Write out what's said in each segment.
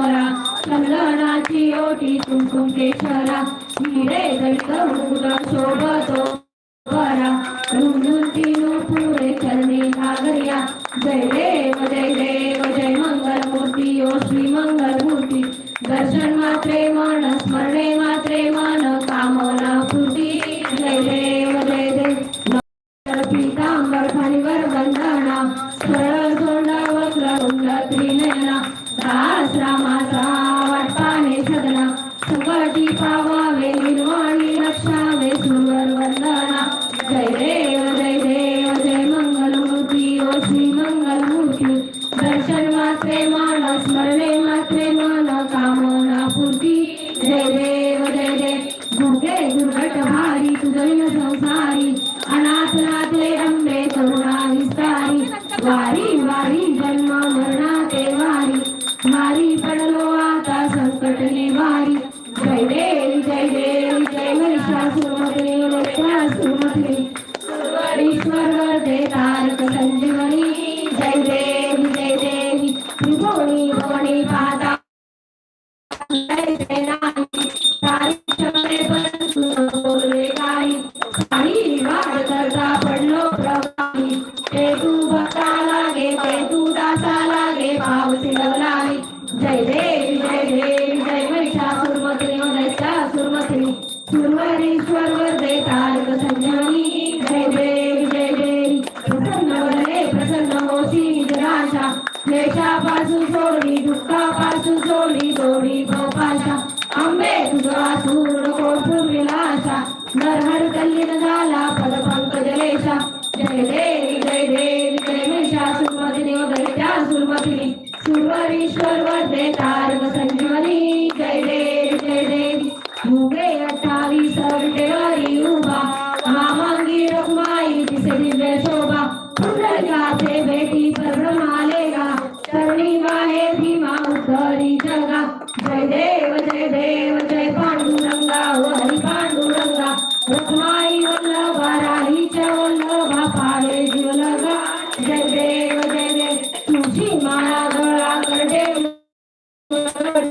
भरा चंदनाची ओटी तुमकुंटे शरा हिरे दळक शोभतो भरा रुंदून तीनू पुरे चरणी नागर्या जय देव जय देव जय मंगल मूर्ती ओ श्री मंगल मूर्ती दर्शन मात्रे मानस પ્રેમાનો સ્મરણે Adoro.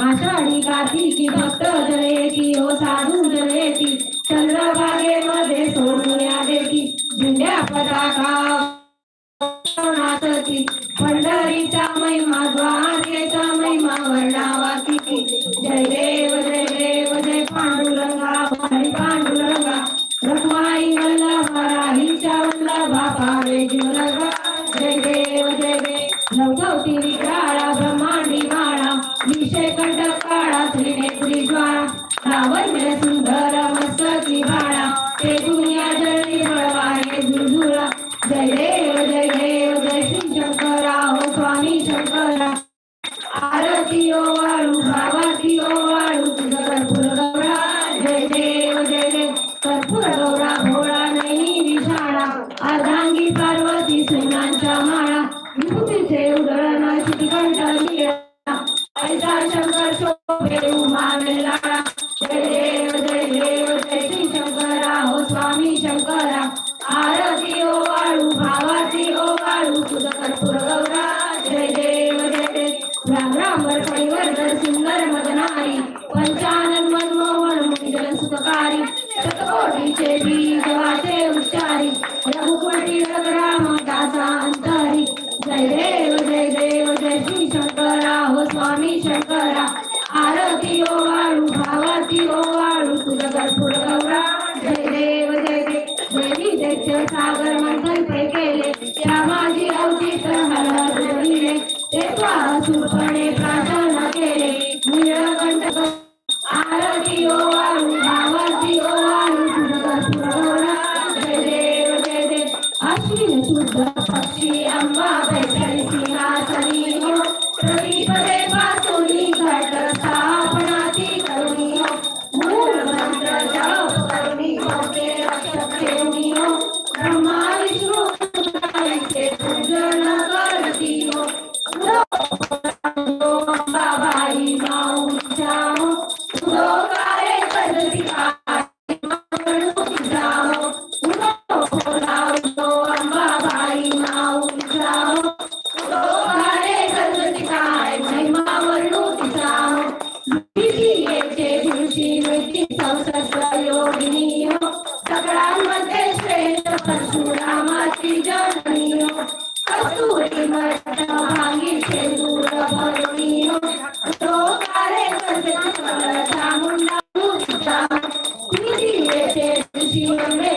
आषाढी कार्तिकी भक्त जयती ओ साधू जयती चंद्रभागेमध्ये सोडूया देती झुंड्या पताका पंढरीचा महिमा द्वारकेचा महिमा वर्णावा किती जय देव mami, la you.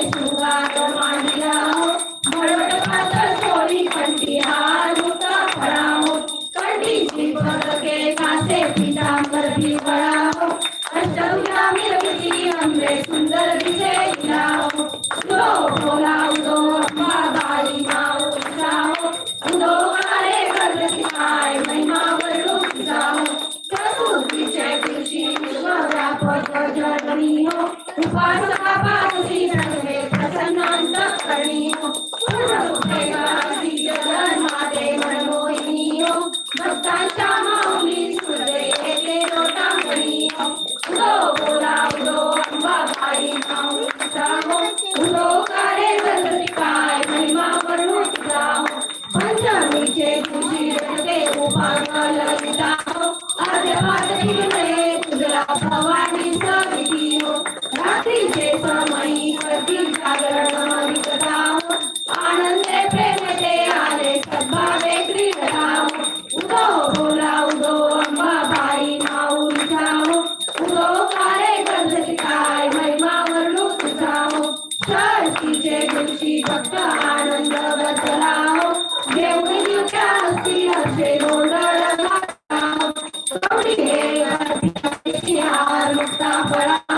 está.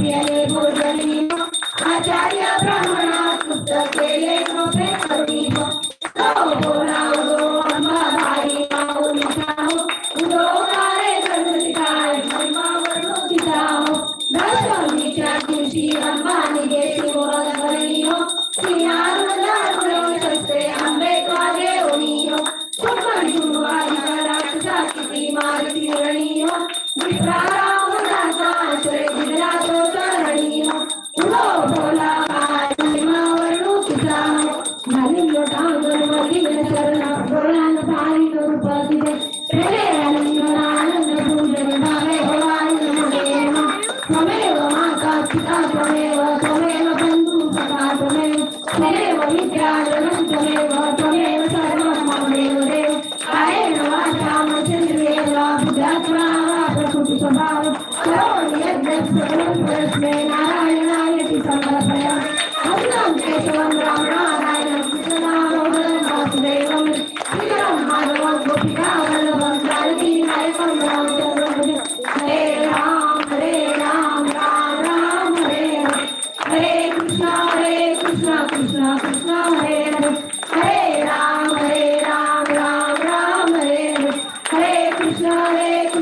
आपल्याले बोधली आचार्य ब्राह्मणा सुद्ध केले तो बोला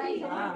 可以。